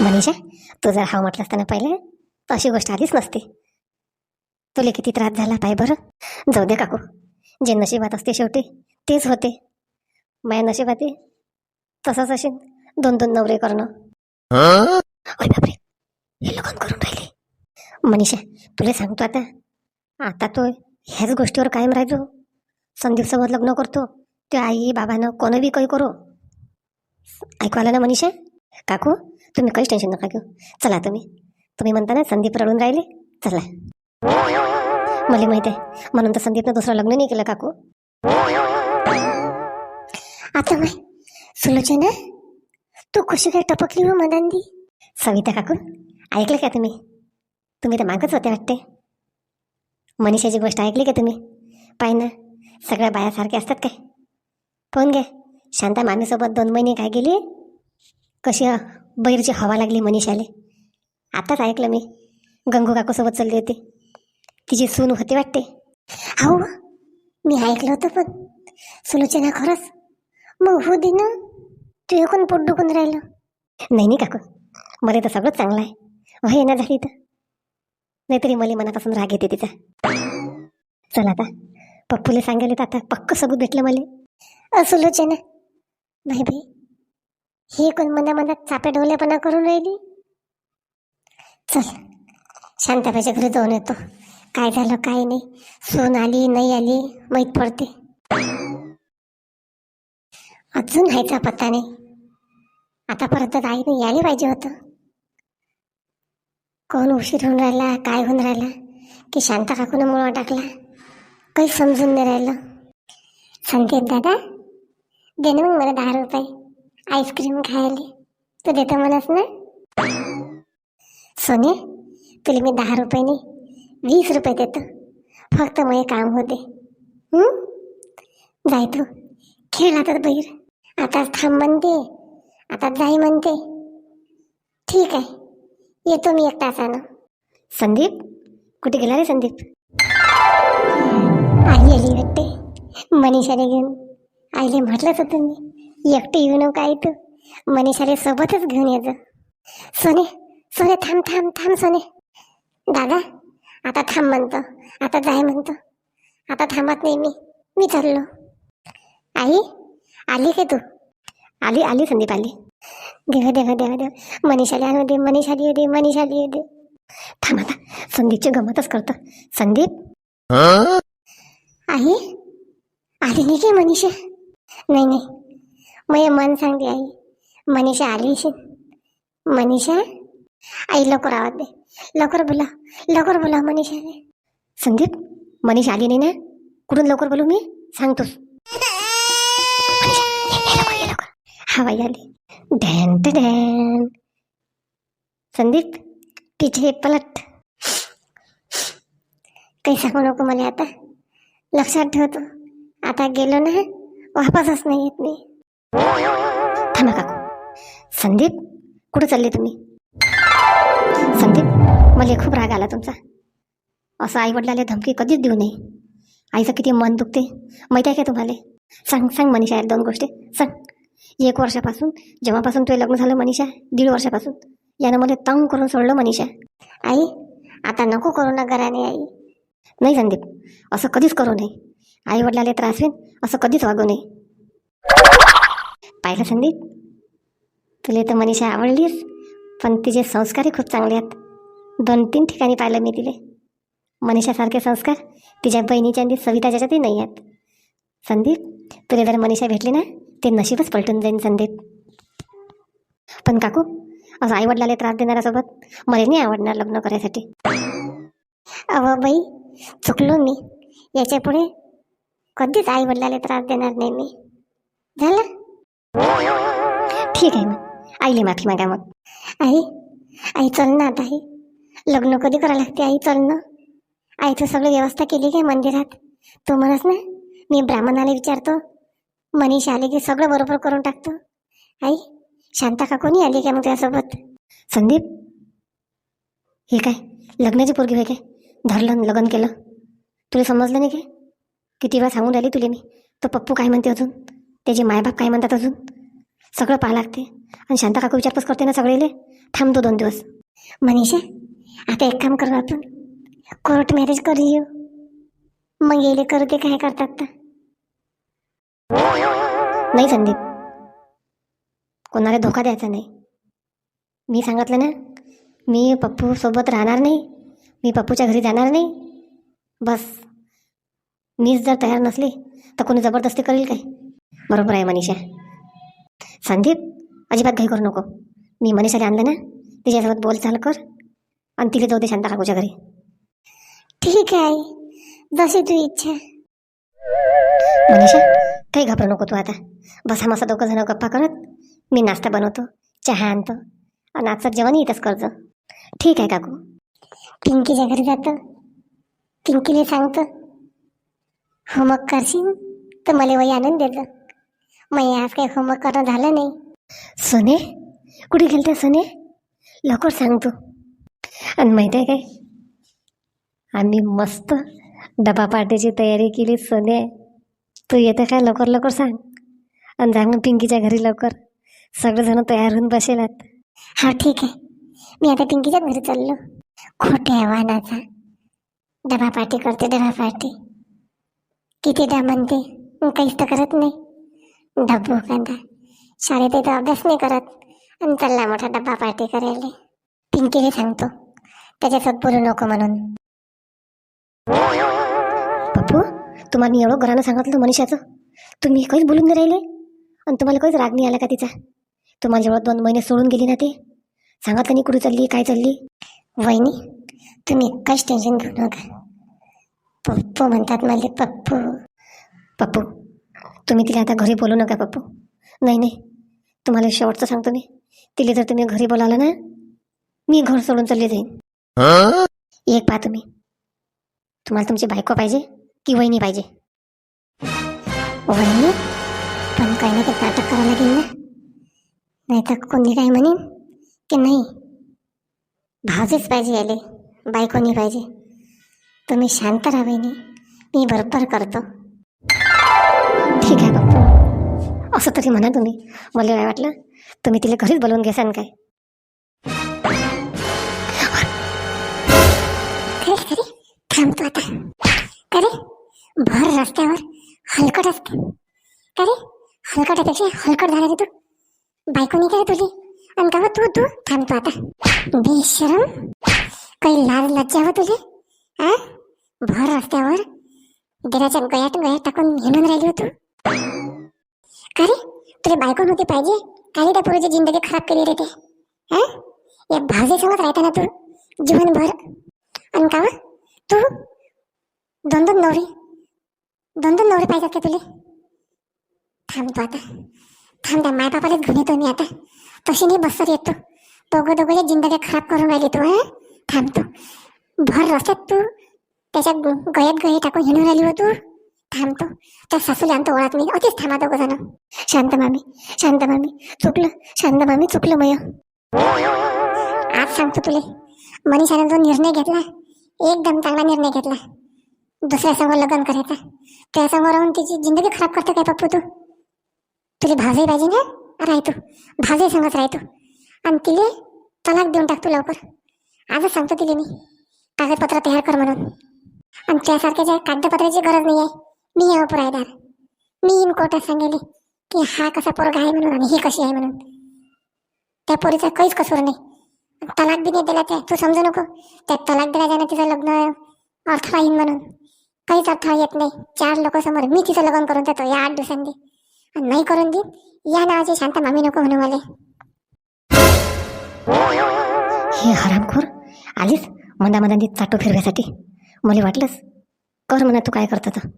मनीषा तू जर हा म्हटलं असताना पहिले तर अशी गोष्ट आधीच नसते. तुला किती त्रास झाला पाय बरं जाऊ दे काकू. जे नशिबात असते शेवटी तेच होते. माया नशिबात तसंच असेल. दोन दोन नवरे करणं. अरे बापरे. हे लगन करून राहिले. मनीषा तुला सांगतो आता. आता तो ह्याच गोष्टीवर कायम राहायचो संदीप सोबत लग्न करतो. ते आई बाबानं कोण बी काही करो. ऐकू आलं ना मनीषा? काकू तुम्ही काहीच टेन्शन नका घेऊ. चला तुम्ही. तुम्ही म्हणता ना संदीप रडून राहिले. चला. मला माहीत आहे. म्हणून तर संदीपनं दुसरं लग्न नाही केलं काकू. आता माय सुलोचना तू कशी काय टपकली हो मदांदी सविता काकू ऐकलं का तुम्ही? तुम्ही तर मागच होते वाटते. मनीषाची गोष्ट ऐकली का तुम्ही? पाय ना सगळ्या बायासारख्या असतात काय? फोन घ्या शांता मामीसोबत दोन महिने काय गेली? कशी बैरची हवा लागली मनीषाले. आताच ऐकलं मी. गंगू काकूसोबत चालली होती. तिची सून होती वाटते. हो मी ऐकलं होतं पण सुलोचना खरंच. मग हो दे ना. तू कोण पोट दुखून राहिलं. नाही नाही काकू. मला तर सगळंच चांगलं आहे. वय येणार झाली तर नाहीतरी मला मनापासून राग येते तिचा. चला आता. पप्पूले सांगायला तर आता पक्क सबूत भेटलं मला. सुलोचना. नाही बाई. हे कोण मना मनात चापे ढोलेपणा करून राहिली? चल शांताबाईच्या घरी जाऊन येतो. काय झालं काय नाही. सून आली नाही आली माहीत पडते. अजून व्हायचा पत्ता नाही. आतापर्यंत आईने यायला पाहिजे होतं. कोण उशीर होऊन राहिला काय होऊन राहिला की शांता काकून मुळा टाकला काही समजून नाही राहिलं. संकेत दादा दे ना मग मला दहा रुपये. आईस्क्रीम खायला. तू देतो म्हणस ना? सोने तुला मी दहा रुपयाने वीस रुपये देतो. फक्त मग काम होते. जाय तू. खेळ आता बहीर. आता थांब म्हणते. आता जाई म्हणते. ठीक आहे. येतो मी एक तासानं. संदीप? कुठे गेला रे संदीप? आई आली वाटते मनीषाने घेऊन. आईले म्हटलंच होतं मी. एकटे येऊ नका आई तू. मनीषाले सोबतच घेऊन येतो सोने सोने थांब थांब थांब सोने. दादा आता थांब म्हणतो. आता जाय म्हणतो. आता थांबत नाही मी. मी चाललो. आई आली का तू? आली आली संदीप आली. देवा देवा देवा देवा. मनीषाली आणू दे मनीषाली येऊ दे मनीषाली येऊ दे. थांब आता. संदीपची गमतच करतो. संदीप? आई आली नाही की मनीषा? नाही नाही. मये मन सांगते आई. मनीषा आली असेल. मनीषा? आई लवकर आवाज दे. लवकर बोला. लवकर बोला मनीषा. संदीप मनीषा आली नाही ना? कुठून लवकर बोलू मी? सांगतोस मनीषा, लवकर, हवाई आली. डॅन ट डॅन. संदीप तिचे पलट. काही सांगू नको मला आता. लक्षात ठेवतो आता गेलो ना वापसच नाही येत नाही थांबा काकू. संदीप कुठं चालले तुम्ही? संदीप मला खूप राग आला तुमचा. असं आईवडिलाला धमकी कधीच देऊ नये. आईचं किती मन दुखते. माहिती आहे का तुम्हाला? सांग सांग मनीषा या दोन गोष्टी. सांग. एक वर्षापासून जेव्हापासून तुझं लग्न झालं मनीषा दीड वर्षापासून. यानं मला तंग करून सोडलं मनीषा. आई आता नको करू ना घराने आई. नाही संदीप असं कधीच करू नये. आईवडिलाला त्रास होईल असं कधीच वागू नये. पाहिलं संदीप तुला तर मनीषा आवडलीस पण तिचे संस्कारही खूप चांगले आहेत. दोन तीन ठिकाणी पाहिलं मी तिले मनीषासारखे संस्कार तिच्या बहिणीच्या आणि सविता ज्याच्यातही नाही आहेत. संदीप तुला जर मनीषा भेटली ना ते नशीबच पलटून जाईन संदीप. पण काकू असं आईवडिलाला त्रास देणाऱ्यासोबत मला नाही आवडणार लग्न करायसाठी. अहो बाई चुकलो मी. याच्यापुढे कधीच आईवडिलाला त्रास देणार नाही मी. झालं? ठीक आहे मग आईले माफी मागा मग आई आई चल ना आता आई लग्न कधी करायला लागते आई चल ना. आईचं सगळं व्यवस्था केली काय मंदिरात? तू म्हणस ना मी ब्राह्मणाला विचारतो. मनीष आले की सगळं बरोबर करून टाकतो. आई शांता का कोणी आली का मग त्यासोबत संदीप? हे काय लग्नाची पोरगी होय काय? धरलं लग्न केलं. तुला समजलं नाही काय? किती वेळा सांगून राहिली तुला मी. तो पप्पू काय म्हणते अजून? त्याचे मायबाप काय म्हणतात अजून? सगळं पाहा लागते. आणि शांता काकू विचारपूस करते ना सगळेले. थांबतो दोन दिवस. मनीषा आता एक काम करू आपण. कोर्ट मॅरेज करू येऊ. मग येले करू ते काय करतात तर नाही संदीप. कोणाला धोका द्यायचा नाही. मी सांगितलं ना मी पप्पू सोबत राहणार नाही. मी पप्पूच्या घरी जाणार नाही. बस. मीच जर तयार नसली तर कोणी जबरदस्ती करेल काय? बरोबर आहे मनीषा. संदीप अजिबात घाई करू नको. मी मनीषाला आणलं ना तिच्यासोबत बोल चाल कर आणि तिला जाऊ दे शांता काकूच्या घरी. ठीक आहे. जशी तू इच्छा. मनीषा काही घाबरू नको तू आता. बसा मसा दोघं जण गप्पा करत. मी नाश्ता बनवतो चहा आणतो आणि आजचं जेवण इथंच करतो. ठीक आहे काकू. पिंकीच्या घरी जातो. पिंकीला सांगतो. होमवर्क करशील? तर मला वही आणून देतो. मग आज काही होमवर्क करणं झालं नाही. सोने कुठे गेलते सोने? लवकर सांगतो आणि माहिती आहे काय? आम्ही मस्त डबा पार्टीची तयारी केली सोने. तू येते काय? लवकर लवकर सांग. आणि जा मग पिंकीच्या घरी लवकर. सगळेजण तयार होऊन बसेलात. हा ठीक आहे. मी आता पिंकीच्या घरी चाललो. खोट्या वाहनाचा. डबा पार्टी करते डबा पार्टी. किती डा म्हणते? मग काहीच तर करत नाही. डब्बू कांदा शाळेत तर अभ्यास नाही करत. आणि चालला मोठा डब्बा पार्टी करायला पिंकीला सांगतो. त्याच्यासोबत बोलू नको म्हणून. पप्पू तुम्हाला मी एवढं घरानं सांगितलं मनीषाचं. तुम्ही काहीच बोलून नाही राहिले? आणि तुम्हाला काहीच राग नाही आला का तिचा? तुम्हाला जेवढं दोन महिने सोडून गेली ना ते. सांगितलं नाही कुठे चालली काय चालली? वहिनी तुम्ही काहीच टेन्शन घेऊ नका. पप्पू म्हणतात मला पप्पू. पप्पू तुम्ही तिला आता घरी बोलू नका पप्पू नाही नाही. तुम्हाला शेवटचं सांगतो मी. तिला जर तुम्ही घरी बोलावलं ना मी घर सोडून चालली जाईन. एक पहा तुम्ही. तुम्हाला तुमची बायको पाहिजे की वहिनी पाहिजे? वहिनी? पण काही ना काही नाटक करावं लागेल ना. नाही तर कोणी काय म्हणेन की नाही? भावजेच पाहिजे याले बायकोनी पाहिजे. तुम्ही शांत राहा वहिनी. मी बरोबर करतो. ठीक आहे बाप्पू असं तरी म्हणा तुम्ही. मला काय वाटलं? तुम्ही तिला घरीच बोलवून घेसान काय? खरे थांबतो आता. खरे भर रस्त्यावर हलकट असते. खरे हलकटापेक्षा हलकट झाला तू. बायको नाही काय तुझी. आणि का तू तू? थांबतो आता. बेशरम. काही लाज लज्जा हो तुझे? हा भर रस्त्यावर. देण्याच्या गयात गयात टाकून हिंडून राहिली हो अरे का तुला बायको नव्हती पाहिजे? काही त्या पोरीची जिंदगी खराब केली रे ते. हा? या भाजेसोबत राहता ना तू जीवनभर. आणि का तू? दोन दोन नवरी. दोन दोन नवरी पाहिजेत का तुले. थांबतो आता. थांब त्या मायबापालाच घेऊन येतो मी आता. तशी नाही बसत येतो दोघं दोघं जिंदगी खराब करून राहिली तू हा? थांबतो भर रस्त्यात तू. त्याच्या ग- गयात टाकून हिंडून राहिली हो तू. थांबतो. त्या सासूला आणतो ओळात मी. अतिच थांबा दोघं जण. शांत मामी शांत मामी. चुकलं शांत मामी चुकलं मय. आज सांगतो तुले. मनीषाने जो निर्णय घेतला एकदम चांगला निर्णय घेतला. दुसऱ्या समोर लग्न करायचा. त्या समोर राहून तिची जिंदगी खराब करतो काय पप्पू तू? तुले भावजाई पाहिजे ना? राहतो. भावजाई सांगत राहतो. आणि तिले तलाक देऊन टाकतो लवकर. आजच सांगतो तिले मी. कागदपत्र तयार कर म्हणून. आणि त्यासारख्याच्या कागदपत्राची गरज नाही आहे मी यावं पुरायदार. मी येईन कोर्टात सांगेले की हा कसा पोरगा आहे म्हणून आणि ही कशी आहे म्हणून. त्या पोरीचा काहीच कसूर नाही. तलाक बी नाही दिला त्या. तू समजू नको. त्या तलाक दिला जाणं तिचं लग्न अडथळा म्हणून. काहीच अडथळा येत नाही. चार लोक समोर मी तिचं लग्न करून देतो या आठ दिवसांनी. आणि नाही करून देईन या नावाची शांत मामी नको म्हणू मला हे हरामखोर. आलीच मंदा मंदांनी चाटो फिरव्यासाठी. मला वाटलंच कर म्हणा तू काय करतो तर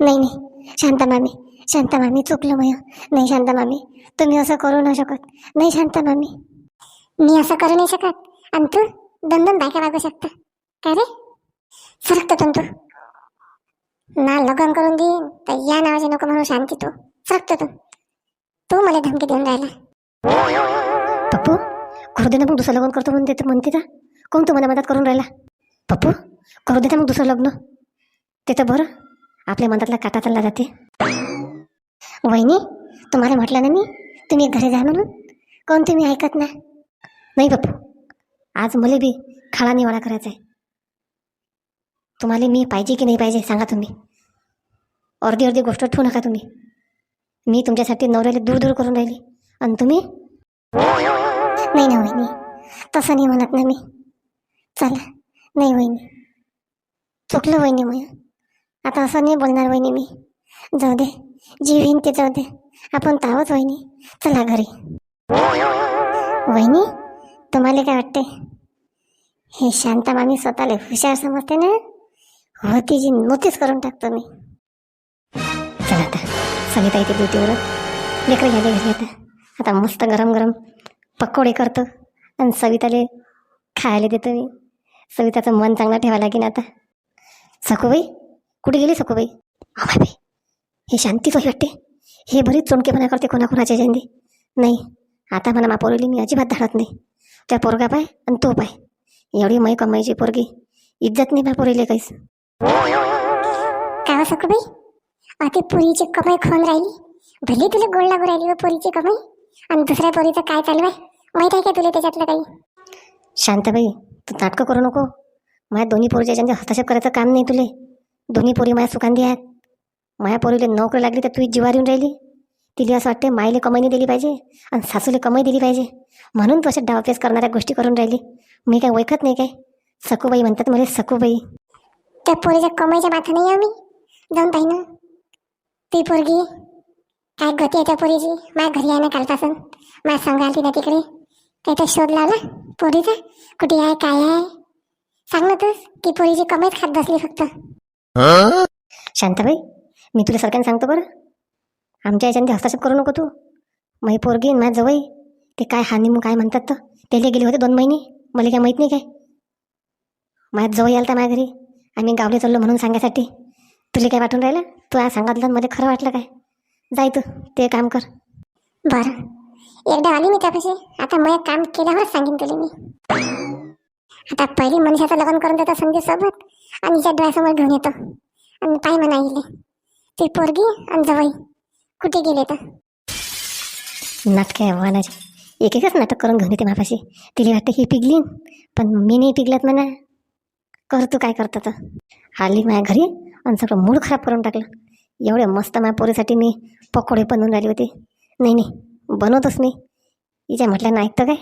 नाही नाही. शांत मामी शांत मामी चुकलं मय. नाही शांत मामी. तुम्ही असं करू नाही शकत. नाही शांत मामी. मी असं करू नाही शकत. आणि तू दोन दोन बायका वागू शकता. काय रे? सरकतो तू ना लग्न करून देईन तर या नावाचे नको म्हणून शांती तू. सरकतो तू. तू मला धमकी देऊन राहिला. पप्पू करू दे ना मग दुसरं लग्न करतो म्हणते तर म्हणते का कोण तू मला मदत करून राहिला? पप्पू करू दे ना मग दुसरं लग्न. ते तर बरं. आपल्या मनातला काटा चालला जाते. वहिनी तुम्हाला म्हटलं ना मी तुम्ही घरी जा म्हणून. कोण तुम्ही ऐकत ना नाही बापू आज मला बी खाळा निवाडा करायचा आहे तुम्हाला मी पाहिजे की नाही पाहिजे सांगा तुम्ही. अर्धी अर्धी गोष्ट ठेवू नका तुम्ही. मी तुमच्यासाठी नवऱ्याला दूर दूर करून राहिली. आणि तुम्ही? नाही ना वहिनी तसं नाही म्हणत ना मी. चला नाही वहिनी. चुकलं वहिनी मग आता असं नाही बोलणार वहिनी मी. जाऊ दे. जीव येईन ते जाऊ दे. आपण तावच वहिनी. चला घरी. वहिनी तुम्हाला काय वाटते हे शांता मामी स्वतःला हुशार समजते ना? हो तिची नोटीस करून टाकतो मी. चला आता. सविता येते ड्युटीवर लेकरं घ्यायला घरी आता. आता मस्त गरम गरम पकोडे करतो. आणि सविताले खायला देतो मी. सविताचं मन चांगलं ठेवा लागेल आता. सखूबाई कुठे गेली सखूबाई? अमाय बाई हे शांतीच वाटते. हे बरीच चोंडकेपणा करते कोणाकोणाच्या जयंती नाही आता मला मा पोरली मी अजिबात धाडत नाही. त्या पोरगा पाय आणि तो पाय. एवढी मै कमाईची पोरगी. इज्जत नाही बा पोरीले काहीच काय सखूबाई? अति पुरीची कमाई खोन राहिली. भले तुला गोड लागू राहिली व पुरीची कमाई. आणि दुसऱ्या पोरीचं काय चालू आहे? माहीत आहे का तुला त्याच्यातलं काही? शांताबाई तू नाटकं करू नको. माझ्या दोन्ही पोरीच्या ज्यांचे हस्तक्षेप करायचं काम नाही तुले. दोन्ही पोरी माझ्या सुखांदी आहेत. माझ्या पोरीला नोकरी लागली तर तुझी जीवार येऊन राहिली. तिला असं वाटते माईले कमाईने दिली पाहिजे आणि सासूले कमाई दिली पाहिजे. म्हणून तू अशा डावपेच करणाऱ्या गोष्टी करून राहिली. मी काय ओळखत नाही काय? सकूबाई म्हणतात मला सकूबाई त्या पोरीच्या कमाईच्या माथा नाही आम्ही. जाऊन पाहिजे ती पोरगी काय गती आहे त्या पोरीची? माझ्या घरी आहे ना कालपासून. माझ्या संघ आली ना तिकडे. त्याचा शोध लावला पोरीचा. कुठे आहे काय आहे? सांग ना तूच ती पोरीची कमाईच खात बसली फक्त. शांताबाई मी तुला सरकारने सांगतो बरं. आमच्या याच्याने हस्तक्षेप करू नको तू. माझी पोरगी आणि माझ्या जवळ ते काय हानी मग काय म्हणतात तर? त्याला गेले होते दोन महिने. मला काय माहीत नाही काय. माझ्या जवळ याल तर माझ्या घरी. आम्ही गावले चाललो म्हणून सांगायसाठी. तुला काय वाटून राहिलं? तू आज सांगितलं मला खरं वाटलं काय? जाय तू ते काम कर. बरं. एकदा आली मी त्यापाशी. आता मग काम केल्यावर सांगेन तुला मी. आता पहिली मनुष्याचं लग्न करून देता संदीप सोबत आणि हिच्या डोळ्यासमोर घेऊन येतो. आणि पाय म्हणा गेले ते पोरगी आणि जवळ कुठे गेले तर? नाटक आहे हो वानाचे एक एकच नाटक करून घेऊन येते माझ्यापाशी तिला वाटतं ही पिगलीन पण मी नाही पिगल्यात म्हणा. कर तू काय करतं तर. आली माझ्या घरी आणि सगळं मूड खराब करून टाकलं. एवढे मस्त माझ्या पोरीसाठी मी पकोडे बनवून राहिले होते. नाही नाही बनवतच मी. हिच्या म्हटल्यानं ऐकतं काय?